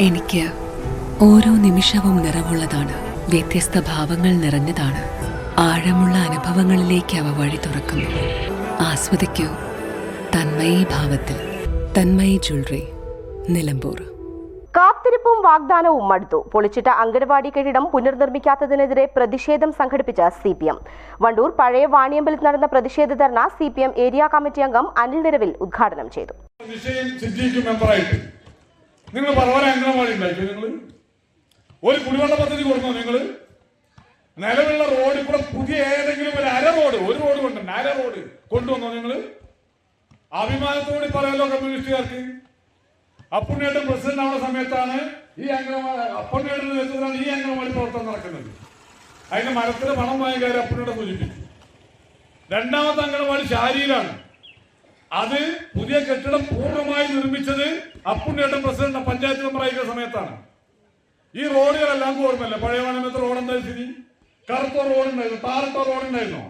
എനിക്ക് ഓരോ നിമിഷവും നിറവുള്ളതാണ്. വ്യത്യസ്ത ഭാവങ്ങൾ നിറഞ്ഞതാണ്. ആഴമുള്ള അനുഭവങ്ങളിലേക്ക് അവ വഴി തുറക്കുന്നു. ആസ്വദിക്കൂ. തന്മയി ഭാവത്തിൽ. തന്മയി ജ്വല്ലറി. നിലമ്പൂർ. കാത്തിരിപ്പും വാഗ്ദാനവും മടുത്തു പൊളിച്ചിട്ട അംഗൻവാടി കെട്ടിടം പുനർനിർമ്മിക്കാത്തതിനെതിരെ പ്രതിഷേധം സംഘടിപ്പിച്ച സി പി എം. വണ്ടൂർ പഴയ വാണിയമ്പലിൽ നടന്ന പ്രതിഷേധ ധർണ C P M area committee അംഗം അനിൽ നിരവിൽ ഉദ്ഘാടനം ചെയ്തു. നിങ്ങൾ പറവന അംഗനവാടി ഉണ്ടായിക്കോ നിങ്ങൾ ഒരു കുടിവെള്ള പദ്ധതി കൊടുക്കണോ നിങ്ങൾ നിലവിലുള്ള റോഡ് ഇവിടെ പുതിയ ഏതെങ്കിലും ഒരു അര റോഡ് ഒരു റോഡ് കൊണ്ടുണ്ട് അര റോഡ് കൊണ്ടുവന്നോ നിങ്ങൾ അഭിമാനത്തോടെ പറയാലോ കമ്മ്യൂണിസ്റ്റുകാർക്ക്. അപ്പുണ്ണിയുടെ പ്രസിഡന്റ് ആവുന്ന സമയത്താണ് ഈ അംഗനവാടി അപ്പുണ്ണിയുടെ നേതൃത്വത്തിലാണ് ഈ അംഗനവാടി പ്രവർത്തനം നടക്കുന്നത്. അതിന്റെ മരത്തിന് പണം വാങ്ങിയ കാര്യം അപ്പുണ്ണിയുടെ സൂചിപ്പിച്ചു. രണ്ടാമത്തെ അംഗനവാടി ശാരിയിലാണ്. അത് പുതിയ കെട്ടിടം പൂർണമായി അപ്പുണ്ണിയേട്ടൻ പ്രസിഡന്റ് പഞ്ചായത്ത് മെമ്പറായിരിക്കുന്ന സമയത്താണ്. ഈ റോഡുകളെല്ലാം ഓർമ്മല്ല പഴയ വനമത്തെ റോഡ് എന്താ സ്ഥിതി? കറുത്ത താറത്ത റോഡ് ഉണ്ടായിരുന്നോ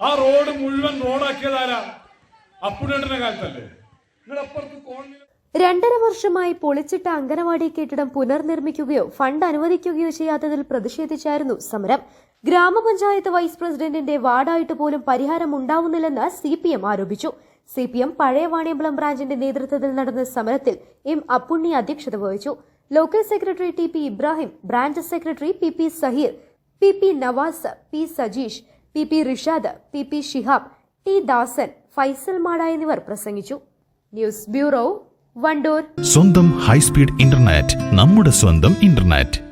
ആ റോഡ് മുഴുവൻ റോഡാക്കിയതാരാ അപ്പുണ്ണിയേട്ടന്റെ കാലത്തല്ലേ. രണ്ടര വർഷമായി പൊളിച്ചിട്ട അങ്കനവാടി കെട്ടിടം പുനർനിർമ്മിക്കുകയോ ഫണ്ട് അനുവദിക്കുകയോ ചെയ്യാത്തതിൽ പ്രതിഷേധിച്ചായിരുന്നു സമരം. ഗ്രാമപഞ്ചായത്ത് വൈസ് പ്രസിഡന്റിന്റെ വാർഡായിട്ട് പോലും പരിഹാരം ഉണ്ടാവുന്നില്ലെന്ന് സി ആരോപിച്ചു. സി പി എം പഴയ വാണിയമ്പലം ബ്രാഞ്ചിന്റെ നേതൃത്വത്തിൽ നടന്ന സമരത്തിൽ എം അപ്പുണ്ണി അധ്യക്ഷത വഹിച്ചു. Local secretary T P Ibrahim branch secretary P P Saheer P P Navas P Sajeesh P P Rishad P P Shihab T Dasan Faisal Mada എന്നിവർ പ്രസംഗിച്ചു. News bureau Wandoor. സ്വന്തം high speed internet നമ്മുടെ സ്വന്തം internet.